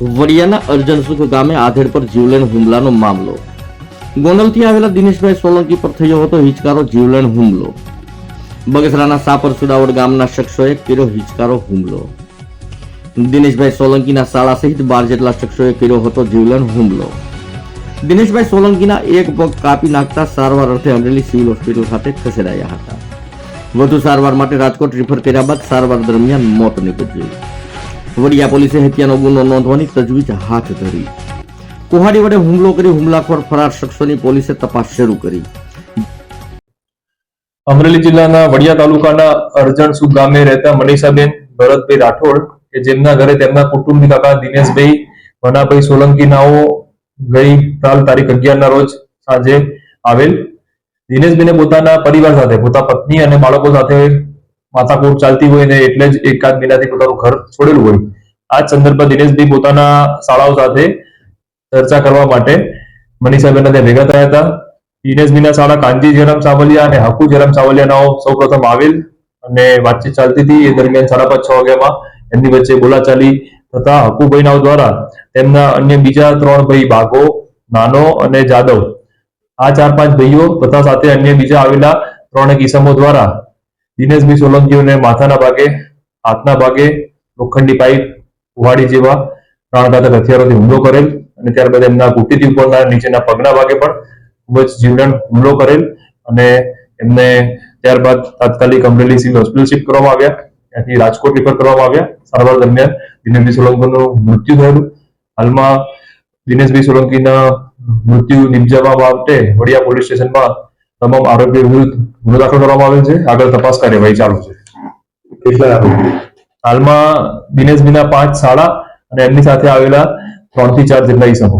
વડિયાના અર્જનસુખ ગામે આધેડ પર જીવલેણ હુમલાનો મામલો. ગોંડલથી આવેલા દિનેશભાઈ સોલંકી પર થયો હતો હિચકારો જીવલેણ હુમલો. બગસરાના સાપર સુડાવડ ગામના શખ્સોએ કર્યો હિચકારો હુમલો. દિનેશભાઈ સોલંકીના શાળા સહિત બાર જેટલા શખ્સોએ કર્યો હતો જીવલેણ હુમલો. દિનેશભાઈ સોલંકીના એક પગ કાપી નાખતા સારવાર અર્થે અમરેલી સિવિલ હોસ્પિટલ ખાતે ખસેડાયા હતા. વધુ સારવાર માટે રાજકોટ રિફર કર્યા બાદ સારવાર દરમિયાન મોત નીપજ્યું. વડિયા પોલીસે હત્યાનો ગુનો નોંધવાની તજવીજ હાથ ધરી. કુહાડી વડે હુમલો કરી હુમલાખોર ફરાર શખ્સોની પોલીસે તપાસ શરૂ કરી. અમરેલી જિલ્લાના વડિયા તાલુકાના અરજણસુ ગામે રહેતા મનીષાબેન ભરતભાઈ રાઠોડ, કે જેમના ઘરે તેમના કુટુંબી કાકા દિનેશભાઈ, મનાભાઈ સોલંકીનાઓ ગઈ કાલ તારીખ અગિયાર ના રોજ સાંજે આવેલ. દિનેશભાઈને પોતાના પરિવાર સાથે, પોતા પત્ની અને બાળકો સાથે માથાકૂટ ચાલતી હોય ને એટલે જ એકાદ મહિનાથી પોતાનું ઘર છોડેલું હોય. આ સંદર્ભમાં દિનેશભાઈ પોતાના શાળાઓ સાથે ચર્ચા કરવા માટે મનીષાબેન ત્યાં ભેગા થયા હતા. દિનેશભાઈના શાળા કાંજી જયરામ સાવલિયા અને હકુ જયરામ સાવલિયાનાઓ સૌપ્રથમ આવેલ અને વાતચીત ચાલતી હતી. એ દરમિયાન સાડા પાંચ છ વાગ્યામાં એમની વચ્ચે બોલાચાલી થતા હકુભાઈ નાવ દ્વારા તેમના અન્ય બીજા ત્રણ ભાઈ બાઘો, નાનો અને જાદવ આ ચાર પાંચ ભાઈઓ તથા સાથે અન્ય બીજા આવેલા ત્રણેક ઇસમો દ્વારા દિનેશભાઈ સોલંકીઓને માથાના ભાગે, હાથના ભાગે લોખંડી પાઇપ કુહાડી જેવા પ્રાણઘાતક હથિયારોથી હુમલો કરેલ અને ત્યારબાદ એમના ઘૂંટીથી ઉપરના નીચેના પગના ભાગે પણ ખૂબ જ જીવલેણ હુમલો કરેલ અને એમને ત્યારબાદ તાત્કાલિક અમરેલી સિવિલ હોસ્પિટલ શિફ્ટ કરવામાં આવ્યા. ત્યાંથી રાજકોટ રિફર કરવામાં આવ્યા. સારવાર દરમિયાન દિનેશભાઈ સોલંકીનું મૃત્યુ થયેલું. હાલમાં દિનેશભાઈ સોલંકીના મૃત્યુ નિપજાવવા માટે વડિયા પોલીસ સ્ટેશનમાં તમામ આરોપીઓ વિરુદ્ધ ગુનો દાખલ કરવામાં આવેલ છે. આગળ તપાસ કાર્યવાહી ચાલુ છે. કેટલા આરોપી હાલમાં દિનેશભાઈના પાંચ શાળા અને એમની સાથે આવેલા ત્રણથી ચાર જેટલા ઈસમો